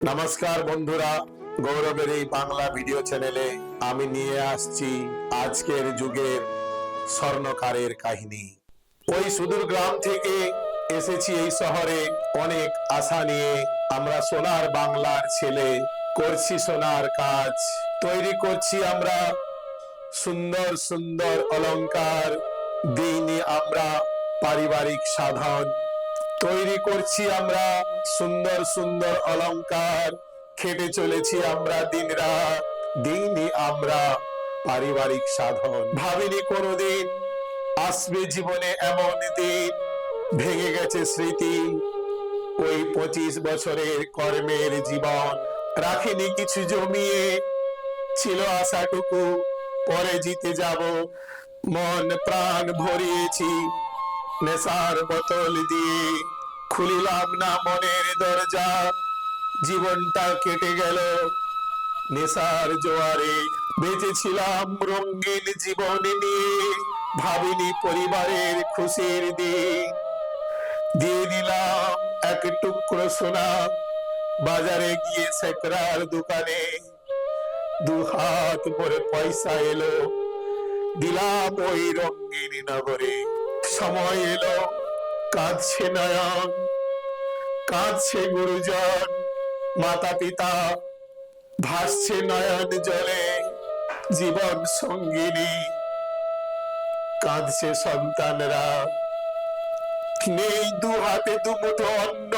নমস্কার বন্ধুরা, গৌরবের এই বাংলা ভিডিও চ্যানেলে আমি নিয়ে আসছি আজকের যুগের স্বর্ণকারের কাহিনী। ওই সুদূর গ্রাম থেকে এসেছি এই শহরে, অনেক আশা নিয়ে আমরা সোনার বাংলার ছেলে, করছি সোনার কাজ। তৈরি করছি আমরা সুন্দর সুন্দর অলংকার, দিইনি আমরা পারিবারিক সাধন। তৈরি করছি আমরা। সুন্দর সুন্দর অলংকার খেটে চলেছি আমরা দিন রাত দিনই আমরা পারিবারিক সাধন। ভাবিনি কোনোদিন আসবে জীবনে এমন দিন। ভেঙে গেছে স্মৃতি। ওই পঁচিশ বছরের কর্মের জীবন রাখিনি কিছু জমিয়ে। ছিল আশাটুকু, পরে জিতে যাব। মন প্রাণ ভরিয়েছি। নেশার বোতল দিয়ে খুলিলাম না মনের দরজা। জীবনটা কেটে গেল। নেশার জোয়ারে বেঁচেছিলাম রঙিন জীবন নিয়ে, ভাবিনি পরিবারের খুশির দিন। দিয়ে দিলাম এক টুকরো সোনা, বাজারে গিয়ে সেকরার দোকানে। দু হাত ভরে পয়সা এলো, দিলাম ওই রঙিন নগরে। সময় এলো। কাঁদছে নয়ন, কাঁদছে গুরুজন। মাতা পিতা ভাসছে নয়ন জলে, জীবন সঙ্গিনী। কাঁদছে সন্তানরা। নেই দু হাতে দু মুঠো অন্ন,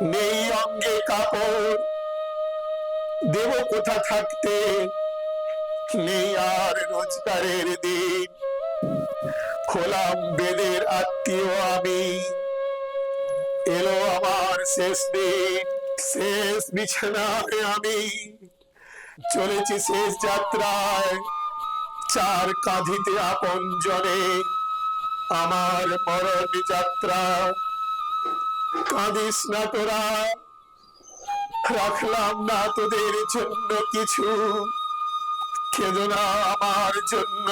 নেই অঙ্গে কাপড়। দেব কোথা থাকতে? নেই আর রোজগারের দিন হলাম বেদের আত্মীয় আমি। এলো আমার শেষ দিন, শেষ বিছানায় আমি। চলেছি শেষ যাত্রায়, চার কাঁধিতে আপন জনে। আমার মরণ যাত্রা, কাঁদিস না তোরা। রাখলাম না তোদের জন্য কিছু খেদনা আমার জন্য।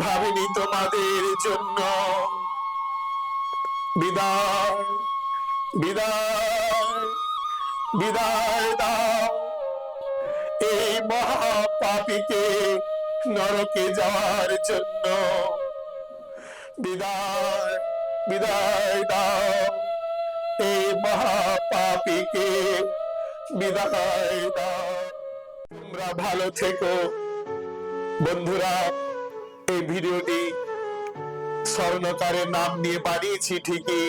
ভাবিনি তোমাদের জন্য। বিদায় বিদায় বিদায় দাও। এই মহাপাপীকে নরকে যাওয়ার জন্য। বিদায় বিদায় দাও। এই মহাপাপীকে বিদায় দাও। তোমরা ভালো থেকো। বন্ধুরা এই ভিডিওটি স্বর্ণকারের নাম নিয়ে বানিয়েছি ঠিকই।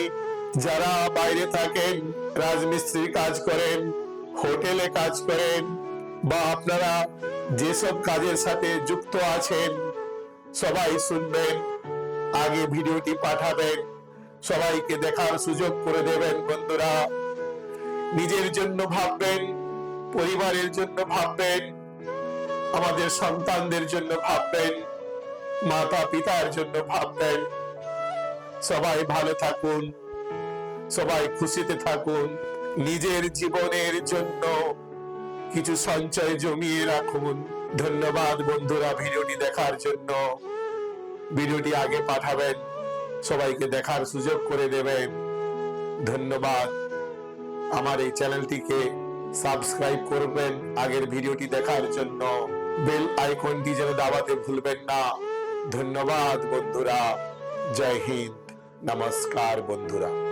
যারা বাইরে থাকেন, রাজমিস্ত্রির কাজ করেন, হোটেলে কাজ করেন, বা আপনারা যেসব কাজের সাথে যুক্ত আছেন, সবাই শুনবেন, আগে ভিডিওটি পাঠাবেন, সবাইকে দেখার সুযোগ করে দেবেন বন্ধুরা। নিজের জন্য ভাববেন, পরিবারের জন্য ভাববেন, আমাদের সন্তানদের জন্য ভাববেন। মাতা পিতার জন্য ভাববেন সবাই ভালো থাকুন, সবাই খুশিতে থাকুন, নিজের জীবনের জন্য কিছু সঞ্চয় জমিয়ে রাখুন। ধন্যবাদ বন্ধুরা ভিডিওটি দেখার জন্য। ভিডিওটি আগে পাঠাবেন, সবাইকে দেখার সুযোগ করে দেবেন। ধন্যবাদ। আমার এই চ্যানেলটিকে সাবস্ক্রাইব করবেন আগের ভিডিওটি দেখার জন্য। বেল আইকনটি যেন দাবাতে ভুলবেন না। ধন্যবাদ বন্ধুরা জয় হিন্দ নমস্কার বন্ধুরা